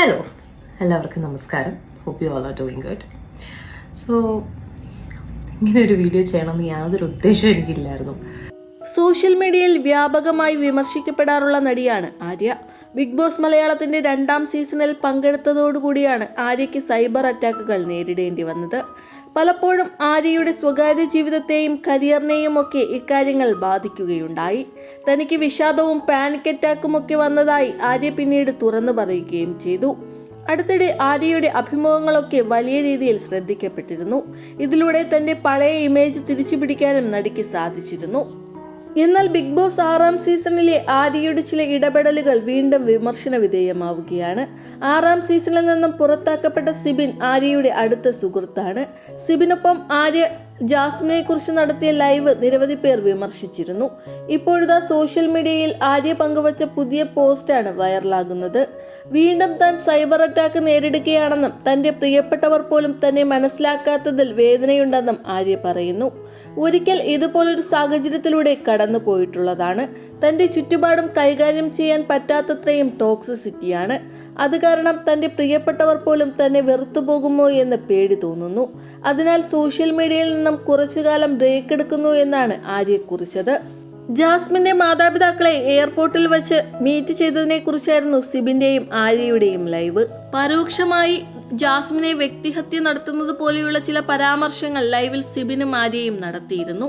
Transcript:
Hello എല്ലാവർക്കും നമസ്കാരം. Hope you all are doing good so ഇങ്ങനെ ഒരു വീഡിയോ ചെയ്യണമെന്ന് യാതൊരു ഉദ്ദേശവും എനിക്കില്ലായിരുന്നു. സോഷ്യൽ മീഡിയയിൽ വ്യാപകമായി വിമർശിക്കപ്പെടാറുള്ള നടിയാണ് ആര്യ. ബിഗ് ബോസ് മലയാളത്തിന്റെ രണ്ടാം സീസണിൽ പങ്കെടുത്തതോടുകൂടിയാണ് ആര്യയ്ക്ക് സൈബർ അറ്റാക്കുകൾ നേരിടേണ്ടി വന്നത്. പലപ്പോഴും ആര്യയുടെ സ്വകാര്യ ജീവിതത്തെയും കരിയറിനെയും ഒക്കെ ഇക്കാര്യങ്ങൾ ബാധിക്കുകയുണ്ടായി. തനിക്ക് വിഷാദവും പാനിക് അറ്റാക്കും ഒക്കെ വന്നതായി ആര്യ പിന്നീട് തുറന്നു പറയുകയും ചെയ്തു. അടുത്തിടെ ആര്യയുടെ അഭിമുഖങ്ങളൊക്കെ വലിയ രീതിയിൽ ശ്രദ്ധിക്കപ്പെട്ടിരുന്നു. ഇതിലൂടെ തന്റെ പഴയ ഇമേജ് തിരിച്ചുപിടിക്കാനും നടിക്ക് സാധിച്ചിരുന്നു. എന്നാൽ ബിഗ് ബോസ് ആറാം സീസണിലെ ആര്യയുടെ ചില ഇടപെടലുകൾ വീണ്ടും വിമർശന വിധേയമാവുകയാണ്. ആറാം സീസണിൽ നിന്നും പുറത്താക്കപ്പെട്ട സിബിൻ ആര്യയുടെ അടുത്ത സുഹൃത്താണ്. സിബിനൊപ്പം ആര്യ ജാസ്മിനെ കുറിച്ച് നടത്തിയ ലൈവ് നിരവധി പേർ വിമർശിച്ചിരുന്നു. ഇപ്പോഴിതാ സോഷ്യൽ മീഡിയയിൽ ആര്യ പങ്കുവച്ച പുതിയ പോസ്റ്റാണ് വൈറലാകുന്നത്. വീണ്ടും താൻ സൈബർ അറ്റാക്ക് നേരിടുകയാണെന്നും തന്റെ പ്രിയപ്പെട്ടവർ പോലും തന്നെ മനസ്സിലാക്കാത്തതിൽ വേദനയുണ്ടെന്നും ആര്യ പറയുന്നു. ഒരിക്കൽ ഇതുപോലൊരു സാഹചര്യത്തിലൂടെ കടന്നു പോയിട്ടുള്ളതാണ് തന്റെ ചുറ്റുപാടും കൈകാര്യം ചെയ്യാൻ പറ്റാത്തത്രയും ടോക്സിസിറ്റിയാണ് അത് കാരണം തന്റെ പ്രിയപ്പെട്ടവർ പോലും തന്നെ വെറുത്തുപോകുമോ എന്ന് പേടി തോന്നുന്നു. അതിനാൽ സോഷ്യൽ മീഡിയയിൽ നിന്നും കുറച്ചുകാലം ബ്രേക്ക് എടുക്കുന്നു എന്നാണ് ആര്യ കുറിച്ചത്. ജാസ്മിന്റെ മാതാപിതാക്കളെ എയർപോർട്ടിൽ വെച്ച് മീറ്റ് ചെയ്തതിനെ കുറിച്ചായിരുന്നു സിബിന്റെയും ആര്യയുടെയും ലൈവ് പരോക്ഷമായി ജാസ്മിനെ വ്യക്തിഹത്യ നടത്തുന്നത് പോലെയുള്ള ചില പരാമർശങ്ങൾ ലൈവിൽ സിബിനും ആര്യയും നടത്തിയിരുന്നു.